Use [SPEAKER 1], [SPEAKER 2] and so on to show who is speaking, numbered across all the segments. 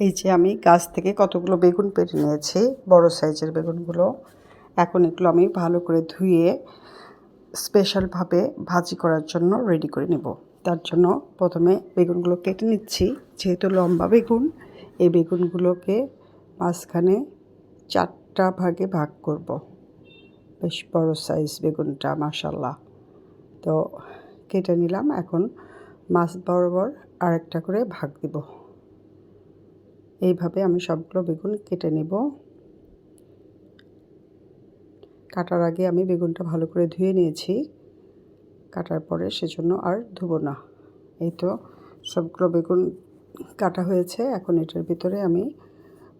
[SPEAKER 1] এই যে আমি গাছ থেকে কতগুলো বেগুন পেরে নিয়েছি, বড় সাইজের বেগুনগুলো। এখন এগুলো আমি ভালো করে ধুয়ে স্পেশালভাবে ভাজি করার জন্য রেডি করে নেব। তার জন্য প্রথমে বেগুনগুলো কেটে নিচ্ছি। যেহেতু লম্বা বেগুন, এই বেগুনগুলোকে মাঝখানে চারটা ভাগে ভাগ করব। বেশ বড় সাইজ বেগুনটা মাসাল্লাহ তো কেটে নিলাম, এখন মাছ বরাবর আরেকটা করে ভাগ দিব। এইভাবে আমি সবগুলো বেগুন কেটে নেব। কাটার আগে আমি বেগুনটা ভালো করে ধুয়ে নিয়েছি। কাটার পরে সেজন্য আর ধুবো না। এই তো সবগুলো বেগুন কাটা হয়েছে। এখন এটার ভিতরে আমি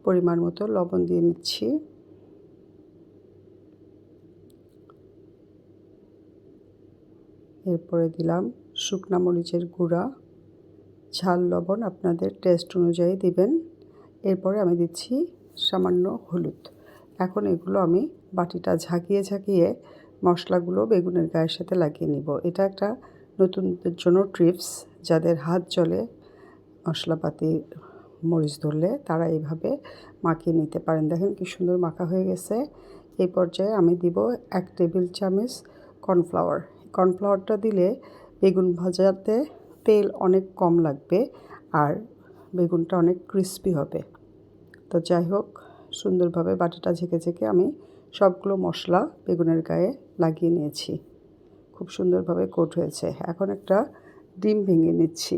[SPEAKER 1] পরিমাণ মতো লবণ দিয়ে নিচ্ছি। এরপরে দিলাম শুকনা মরিচের গুঁড়া। ঝাল লবণ আপনাদের টেস্ট অনুযায়ী দিবেন। এরপরে আমি দিচ্ছি সামান্য হলুদ। এখন এগুলো আমি বাটিটা ঝাঁকিয়ে ঝাঁকিয়ে মশলাগুলো বেগুনের গায়ের সাথে লাগিয়ে নিব। এটা একটা নতুনদের জন্য ট্রিপস, যাদের হাত জলে মশলাপাতি মরিচ ধরলে তারা এইভাবে মাখিয়ে নিতে পারেন। দেখেন কি সুন্দর মাখা হয়ে গেছে। এই পর্যায়ে আমি দিব এক টেবিল চামচ কর্নফ্লাওয়ার। কর্নফ্লাওয়ারটা দিলে বেগুন ভাজাতে তেল অনেক কম লাগবে আর বেগুনটা অনেক ক্রিস্পি হবে। তো যাই হোক, সুন্দরভাবে বাটিটা ঝেঁকে ঝেঁকে আমি সবগুলো মশলা বেগুনের গায়ে লাগিয়ে নিয়েছি। খুব সুন্দরভাবে কোট হয়েছে। এখন একটা ডিম ভেঙে নিচ্ছি।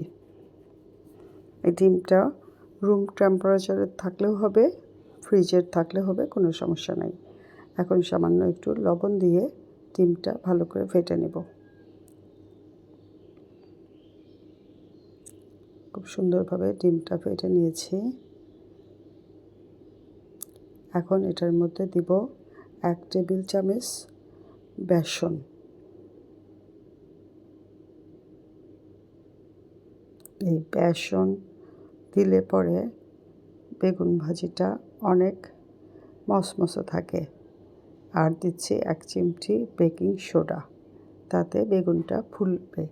[SPEAKER 1] এই ডিমটা রুম টেম্পারেচারে থাকলেও হবে ফ্রিজের থাকলে হবে, কোনো সমস্যা নাই। এখন সামান্য একটু লবণ দিয়ে ডিমটা ভালো করে ফেটে নেব। খুব সুন্দরভাবে ডিমটা ফেটে নিয়েছি। এখন এটার মধ্যে দিব এক টেবিল চামচ বেসন। এই বেসন দিলে পরে বেগুন ভাজিটা অনেক মসমসে থাকে। আর দিচ্ছি এক চিমটি বেকিং সোডা। তাতে বেগুনটা ফুলবে।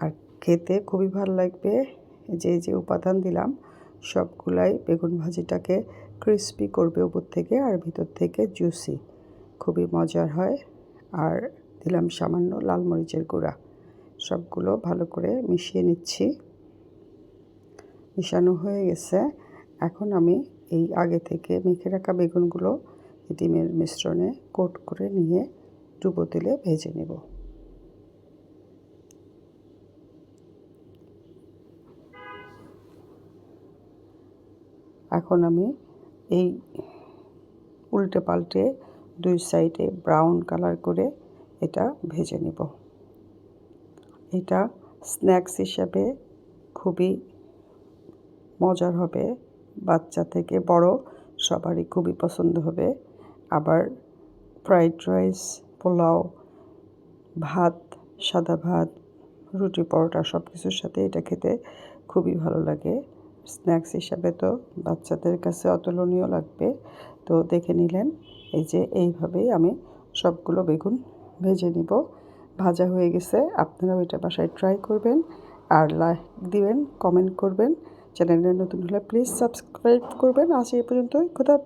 [SPEAKER 1] আর খেতে খুবই ভালো লাগবে। যে যে উপাদান দিলাম, সবগুলাই বেগুন ভাজিটাকে ক্রিস্পি করবে উপর থেকে আর ভিতর থেকে জুসি খুবই মজার হয়। আর দিলাম সামান্য লাল মরিচের গুঁড়া। সবগুলো ভালো করে মিশিয়ে নিচ্ছি। মিশানো হয়ে গেছে। এখন আমি এই আগে থেকে মেখে রাখা বেগুনগুলো ডিমের মিশ্রণে কোট করে নিয়ে ডুবো তেলে ভেজে নেব। এখন আমি এই উল্টে পাল্টে দুই সাইডে ব্রাউন কালার করে এটা ভেজে নেব। এটা স্ন্যাক্স হিসাবে খুবই মজার হবে, বাচ্চা থেকে বড় সবারই খুবই পছন্দ হবে। আবার ফ্রাইড রাইস, পোলাও, ভাত, সাদা ভাত, রুটি, পরোটা সব কিছুর সাথে এটা খেতে খুবই ভালো লাগে। স্ন্যাক্স হিসাবে তো বাচ্চাদের কাছে অতুলনীয় লাগবে। তো দেখে নিলেন, এই যে এইভাবেই আমি সবগুলো বেগুন ভেজে নিব। ভাজা হয়ে গেছে, আপনারাও এটা বাসায় ট্রাই করবেন আর লাইক দিবেন কমেন্ট করবেন। চ্যানেলে নতুন হলে প্লিজ সাবস্ক্রাইব করবেন। আজ এই পর্যন্তই কোথাও